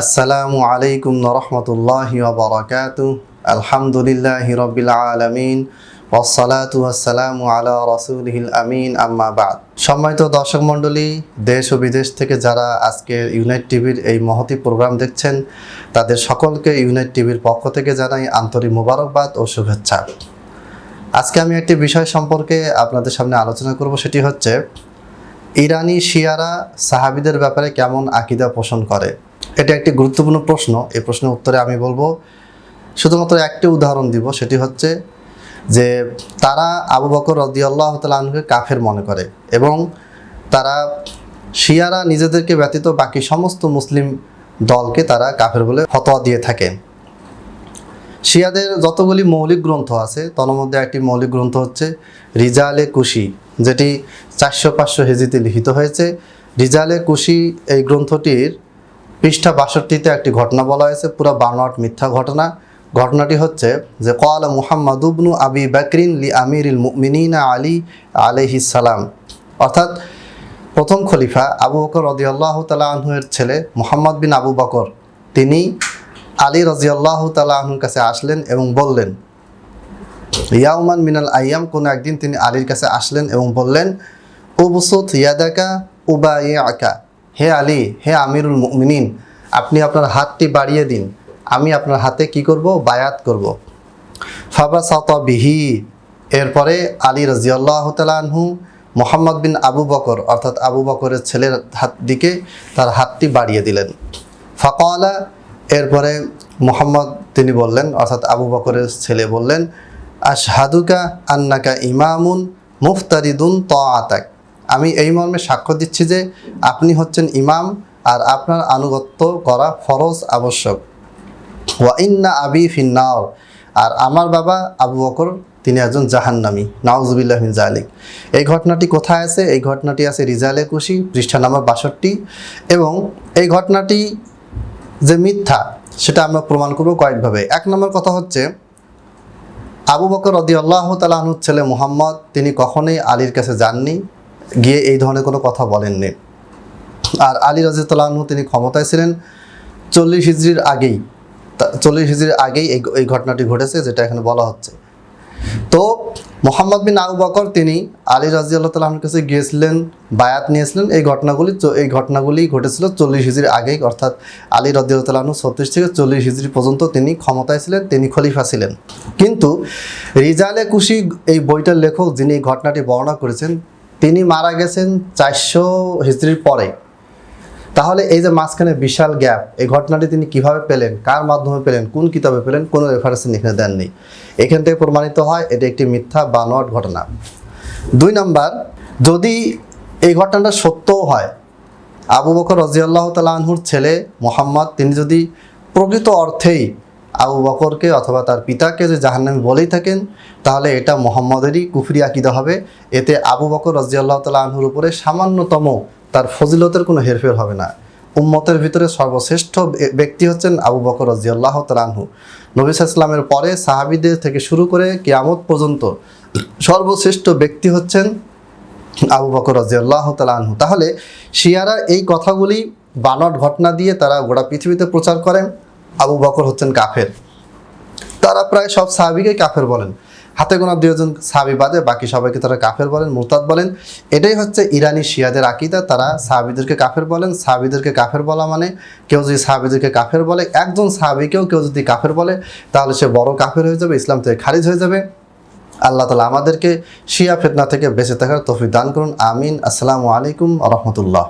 আসসালামু আলাইকুম রহমতুল্লাহি ওবরাকাত আলহামদুলিল্লাহ রবিল আলমিন ওসলাতু আসসালামু আলা রসুলহিল আমিন, আম্মা বাদ। সম্মানিত দর্শক মণ্ডলী, দেশ ও বিদেশ থেকে যারা আজকে ইউনাইট টিভির এই মহতি প্রোগ্রাম দেখছেন, তাদের সকলকে ইউনাইট টিভির পক্ষ থেকে জানাই আন্তরিক মোবারকবাদ ও শুভেচ্ছা। আজকে আমি একটি বিষয় সম্পর্কে আপনাদের সামনে আলোচনা করব, সেটি হচ্ছে, ইরানি শিয়ারা সাহাবিদের ব্যাপারে কেমন আকিদা পোষণ করে। এটা একটি গুরুত্বপূর্ণ প্রশ্ন। এই প্রশ্নের উত্তরে আমি বলব, শুধুমাত্র একটি উদাহরণ দিব, সেটি হচ্ছে যে তারা আবু বকর রদিয়াল্লাহ তালকে কাফের মনে করে এবং তারা শিয়ারা নিজেদেরকে ব্যতীত বাকি সমস্ত মুসলিম দলকে তারা কাফের বলে ফতোয়া দিয়ে থাকে। শিয়াদের যতগুলি মৌলিক গ্রন্থ আছে, তার মধ্যে একটি মৌলিক গ্রন্থ হচ্ছে রিজালে কুশি, যেটি চারশো পাঁচশো হেজিতে লিখিত হয়েছে। রিজালে কুশি এই গ্রন্থটির পৃষ্ঠা বাষট্টিতে একটি ঘটনা বলা হয়েছে, পুরো বানোয়াট মিথ্যা ঘটনা। ঘটনাটি হচ্ছে যে কয়ালা মুহাম্মদ উবনু আবি বাকরিন লি আমিরুল মুমিনিনা আলী আলহিস সালাম। অর্থাৎ প্রথম খলিফা আবু বকর রদিয়াল্লাহ তালা আনহুয়ের ছেলে মোহাম্মদ বিন আবু বকর, তিনি আলী রাজিয়াল্লাহ তালা আনহুর কাছে আসলেন এবং বললেন, ইয়াউমান মিনাল আইয়াম কোনো একদিন তিনি আলীর কাছে আসলেন এবং বললেন, উবসুত ইয়াদাকা উবা আকা হে আলী, হে আমিরুল মুমিনিন, আপনি আপনার হাতটি বাড়িয়ে দিন। আমি আপনার হাতে কি করব? বায়াত করব। ফাবা সাত বিহি। এরপরে আলী রাজিয়াল্লাহ তালাহু মোহাম্মদ বিন আবু বকর, অর্থাৎ আবু বকরের ছেলের হাত দিকে তার হাতটি বাড়িয়ে দিলেন। ফাকালা, এরপরে মোহাম্মদ তিনি বললেন, অর্থাৎ আবু বকরের ছেলে বললেন, আশহাদুকা আন্নাকা ইমামুন মুফতারিদুন ত আতাক আমি এই মর্মে সাক্ষ্য দিচ্ছি যে আপনি হচ্ছেন ইমাম আর আপনার আনুগত্য করা ফরজ আবশ্যক। ওয়া ইন্না আবি ফিন্নাও আর আমার বাবা আবু বকর, তিনি একজন জাহান্নামী। নাউজুবিল্লাহ মিন জালিক এই ঘটনাটি কোথায় আছে? এই ঘটনাটি আছে রিজালে কুশি, পৃষ্ঠা নাম্বার বাষট্টি। এবং এই ঘটনাটি যে মিথ্যা, সেটা আমরা প্রমাণ করব কয়েকভাবে। এক নম্বর কথা হচ্ছে, আবু বকর রদি আল্লাহ তালাহনুর ছেলে মোহাম্মদ, তিনি কখনোই আলীর কাছে যাননি। গিয়ে এই ধরনের কোনো কথা বলেননি। আর আলী রাজিউল্লাহনু তিনি ক্ষমতায় ছিলেন চল্লিশ হিজড়ির আগেই। চল্লিশ হিজড়ির আগেই এই এই ঘটনাটি ঘটেছে, যেটা এখানে বলা হচ্ছে। তো মোহাম্মদ বিন আবু বকর তিনি আলী রাজি আল্লাহ তালাহর কাছে গিয়েছিলেন, বায়াত নিয়েছিলেন। এই ঘটনাগুলি এই ঘটনাগুলি ঘটেছিল চল্লিশ হিজড়ির আগেই, অর্থাৎ আলী রাজি আল্লাহ ছত্রিশ থেকে চল্লিশ হিজড়ি পর্যন্ত তিনি ক্ষমতায় ছিলেন, তিনি খলিফা ছিলেন। কিন্তু রিজালে কুশি এই বইটার লেখক যিনি এই ঘটনাটি বর্ণনা করেছেন তিনি মারা গেছেন চারশো হিজড়ির পরে। তাহলে এই যে মাঝখানে বিশাল গ্যাপ, এই ঘটনাটি তিনি কীভাবে পেলেন, কার মাধ্যমে পেলেন, কোন কিতাবে পেলেন, কোনো রেফারেন্স এখানে দেননি। এখান থেকে প্রমাণিত হয় এটি একটি মিথ্যা বানোয়াট ঘটনা। দুই নাম্বার, যদি এই ঘটনাটা সত্যও হয়, আবু বকর রাজিয়াল্লাহ তালাহুর ছেলে মোহাম্মদ, তিনি যদি প্রকৃত অর্থেই আবু বকরকে অথবা তার পিতাকে যে জাহান্নামী বলেই থাকেন, তাহলে এটা মোহাম্মদেরই কুফরি আকিদা হবে। এতে আবু বকর রাজিয়াল্লাহ আনহুর উপরে সামান্যতম তার ফজিলতের কোনো হেরফের হবে না। উম্মতের ভিতরে সর্বশ্রেষ্ঠ ব্যক্তি হচ্ছেন আবু বকর রাজিয়াল্লাহ তালাহু নবী ইসলামের পরে সাহাবিদের থেকে শুরু করে কিয়ামত পর্যন্ত সর্বশ্রেষ্ঠ ব্যক্তি হচ্ছেন আবু বকর রাজিয়াল্লাহ তালাহু তাহলে শিয়ারা এই কথাগুলি বানট ঘটনা দিয়ে তারা গোটা পৃথিবীতে প্রচার করেন। আবু বকর হচ্ছেন কাফের। তারা প্রায় সব সাহাবিকে কাফের বলেন। হাতে গোনা দুজন সাহাবি বাদে বাকি সবাইকে তারা কাফের বলেন, মুরতাদ বলেন। এটাই হচ্ছে ইরানি শিয়াদের আকিদা। তারা সাহাবিদেরকে কাফের বলেন, সাহাবিদেরকে কাফের বলা মানে কেউ যদি সাহাবিদেরকে কাফের বলে, একজন সাহাবিকেও কেউ যদি কাফের বলে, তাহলে সে বড় কাফের হয়ে যাবে, ইসলাম থেকে খারিজ হয়ে যাবে। আল্লাহ তালা আমাদেরকে শিয়া ফেতনা থেকে বেঁচে থাকার তফিক দান করুন। আমিন। আসসালামু আলাইকুম রহমতুল্লাহ।